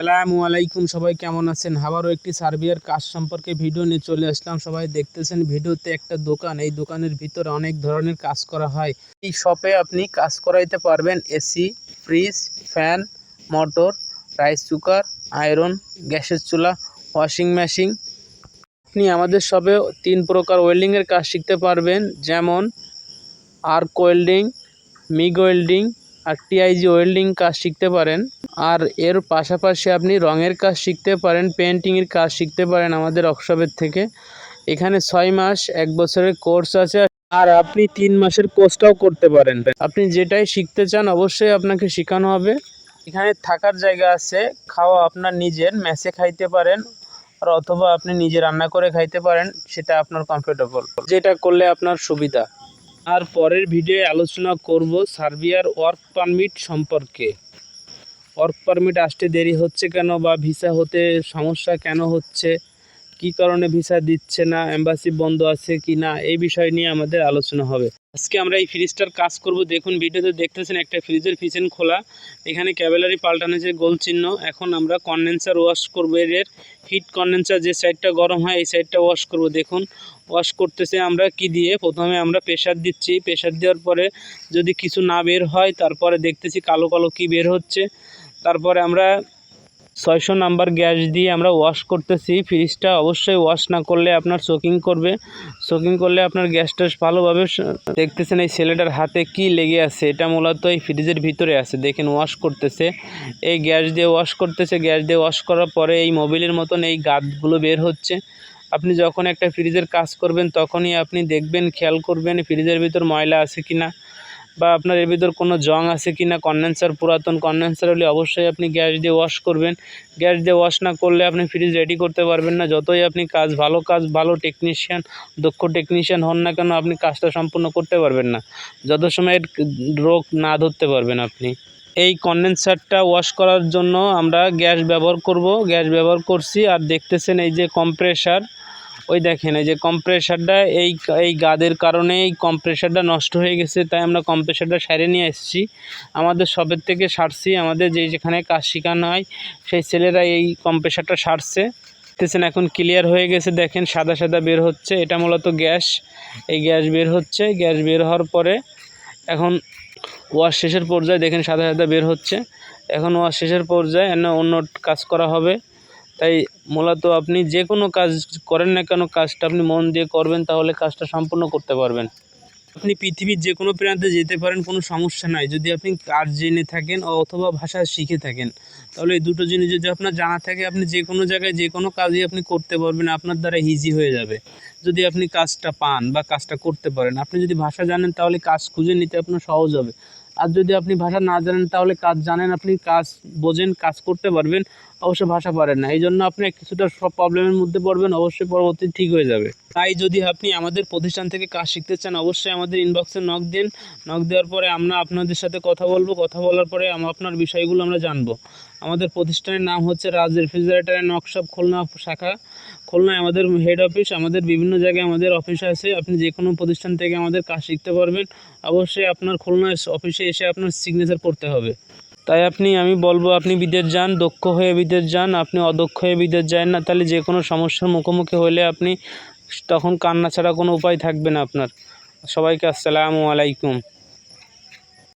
আসসালামু আলাইকুম, সবাই কেমন আছেন? আবারও একটি সার্বিয়ার কাজ সম্পর্কে ভিডিও নিয়ে চলে আসলাম। সবাই দেখতেছেন ভিডিওতে একটা দোকান। এই দোকানের ভিতরে অনেক ধরনের কাজ করা হয়। এই শপে আপনি কাজ করাইতে পারবেন AC fridge fan motor rice cooker iron গ্যাসের চুলা ওয়াশিং মেশিন আপনি আমাদের শপে তিন প্রকার ওয়েল্ডিংয়ের কাজ শিখতে পারবেন। যেমন আর্ক ওয়েল্ডিং মিগ ওয়েল্ডিং আর টিআইজি ওয়েল্ডিং কাজ শিখতে পারেন। আর এর পাশাপাশি আপনি রঙের কাজ শিখতে পারেন পেন্টিংয়ের কাজ শিখতে পারেন আমাদের ওয়ার্কশপের থেকে। এখানে ছয় মাস, এক বছরের কোর্স আছে। আর আপনি তিন মাসের কোর্সটাও করতে পারেন। আপনি যেটাই শিখতে চান অবশ্যই আপনাকে শেখানো হবে। এখানে থাকার জায়গা আছে, খাওয়া আপনার নিজের, মেসে খাইতে পারেন, আর অথবা আপনি নিজে রান্না করে খাইতে পারেন, সেটা আপনার কমফোর্টেবল যেটা করলে আপনার সুবিধা। আর পরের ভিডিওয়ে আলোচনা করব সার্বিয়ার ওয়ার্ক পারমিট সম্পর্কে। ওয়ার্ক পারমিট আসতে দেরি হচ্ছে কেন বা ভিসা হতে সমস্যা কেন হচ্ছে? কি কারণে ভিসা দিচ্ছে না এম্বাসি বন্ধ আছে কি না, এই বিষয় নিয়ে আমাদের আলোচনা হবে। আজকে আমরা এই ফ্রিজটার কাজ করব। দেখুন, ভিডিওতে দেখতেছেন একটা ফ্রিজের পিছন খোলা। এখানে ক্যাবেলারি পাল্টানো যে গোল চিহ্ন, এখন আমরা কন্ডেন্সার ওয়াশ করব। এর হিট কন্ডেন্সার যে সাইডটা গরম হয়, এই সাইডটা ওয়াশ করব। দেখুন ওয়াশ করতেছে আমরা কি দিয়ে? প্রথমে আমরা প্রেশার দিচ্ছি। প্রেশার দেওয়ার পরে যদি কিছু না বের হয়, তারপরে দেখতেছি কালো কালো কি বের হচ্ছে। তারপরে আমরা ছয়শো নাম্বার গ্যাস দিয়ে আমরা ওয়াশ করতেছি। ফ্রিজটা অবশ্যই ওয়াশ না করলে আপনার সোকিং করবে। সোকিং করলে আপনার গ্যাসটা ভালোভাবে দেখতেছেন এই ছেলেটার হাতে কি লেগে আছে। এটা মূলত এই ফ্রিজের ভিতরে আছে। দেখেন ওয়াশ করতেছে। এই গ্যাস দিয়ে ওয়াশ করতেছে। গ্যাস দিয়ে ওয়াশ করার পরে এই মোবিলের মতন এই গাদগুলো বের হচ্ছে। আপনি যখন একটা ফ্রিজের কাজ করবেন, তখনই আপনি দেখবেন, খেয়াল করবেন ফ্রিজের ভিতর ময়লা আছে কি না বা আপনার এর ভিতর কোনো জং আছে কি না কন্ডেন্সার পুরাতন কন্ডেন্সার হলে অবশ্যই আপনি গ্যাস দিয়ে ওয়াশ করবেন। গ্যাস দিয়ে ওয়াশ না করলে আপনি ফ্রিজ রেডি করতে পারবেন না। যতই আপনি কাজ, ভালো কাজ, ভালো টেকনিশিয়ান দক্ষ টেকনিশিয়ান হন না কেন, আপনি কাজটা সম্পূর্ণ করতে পারবেন না। যত সময় রোগ না ধরতে পারবেন আপনি। এই কন্ডেন্সারটা ওয়াশ করার জন্য আমরা গ্যাস ব্যবহার করব। গ্যাস ব্যবহার করছি আর দেখতেছেন এই যে কম্প্রেসার ওই দেখেন, এই যে কম্প্রেসারটা এই এই গাদের কারণে এই কম্প্রেসারটা নষ্ট হয়ে গেছে, তাই আমরা কম্প্রেসারটা সারে নিয়ে এসেছি আমাদের সবের থেকে সারছি, আমাদের যে যেখানে কাজ শেখানো হয়, সেই ছেলেরা এই কম্প্রেসারটা সারছে। দেখতেছেন, এখন ক্লিয়ার হয়ে গেছে, দেখেন, সাদা সাদা বের হচ্ছে, এটা মূলত গ্যাস। এই গ্যাস বের হচ্ছে, গ্যাস বের হওয়ার পরে এখন ওয়াশ শেষের পর্যায়ে দেখেন, সাদা সাদা বের হচ্ছে। এখন ওয়াশ শেষের পর্যায়ে অন্য কাজ করা হবে। তাই মূলত আপনি যে কোনো কাজ করেন না কেন, কাজটা আপনি মন দিয়ে করবেন, তাহলে কাজটা সম্পূর্ণ করতে পারবেন। আপনি পৃথিবীর যে কোনো প্রান্তে যেতে পারেন, কোনো সমস্যা নাই। যদি আপনি কাজ জেনে থাকেন অথবা ভাষা শিখে থাকেন, তাহলে এই দুটো জিনিস যদি আপনার জানা থাকে, আপনি যে কোনো জায়গায় যে কোনো কাজই আপনি করতে পারবেন, আপনার দ্বারা ইজি হয়ে যাবে। যদি আপনি কাজটা পান বা কাজটা করতে পারেন, আপনি যদি ভাষা জানেন, তাহলে কাজ খুঁজে নিতে আপনার সহজ হবে। আর যদি আপনি ভাষা না জানেন, তাহলে কাজ জানেন, আপনি কাজ বোঝেন, কাজ করতে পারবেন, অবশ্য ভাষা পারেন না। এই জন্য আপনি কিছুটা সব প্রবলেমের মধ্যে পড়বেন, অবশ্যই পরবর্তী ঠিক হয়ে যাবে। তাই যদি আপনি আমাদের প্রতিষ্ঠান থেকে কাজ শিখতে চান, অবশ্যই আমাদের ইনবক্সে নক দিন। নক দেওয়ার পরে আমরা আপনাদের সাথে কথা বলব। কথা বলার পরে আপনার বিষয়গুলো আমরা জানব। আমাদের প্রতিষ্ঠানের নাম হচ্ছে রাজ রেফ্রিজারেটারের নকশপ খুলনা শাখা। খুলনায় আমাদের হেড অফিস আমাদের বিভিন্ন জায়গায় আমাদের অফিস আছে। আপনি যে কোনো প্রতিষ্ঠান থেকে আমাদের কাজ শিখতে পারবেন। অবশ্যই আপনার খুলনা অফিসে এসে আপনার সিগনেচার করতে হবে। তাই আপনি, আমি বলব, আপনি বিদেশ যান, দক্ষ হয়ে বিদেশ যান, আপনি অদক্ষ হয়ে বিদেশ যান না, তাহলে যে কোনো সমস্যার মুখোমুখি হলে আপনি তখন কান্না ছাড়া কোনো উপায় থাকবে না আপনার। সবাইকে আসসালামু আলাইকুম।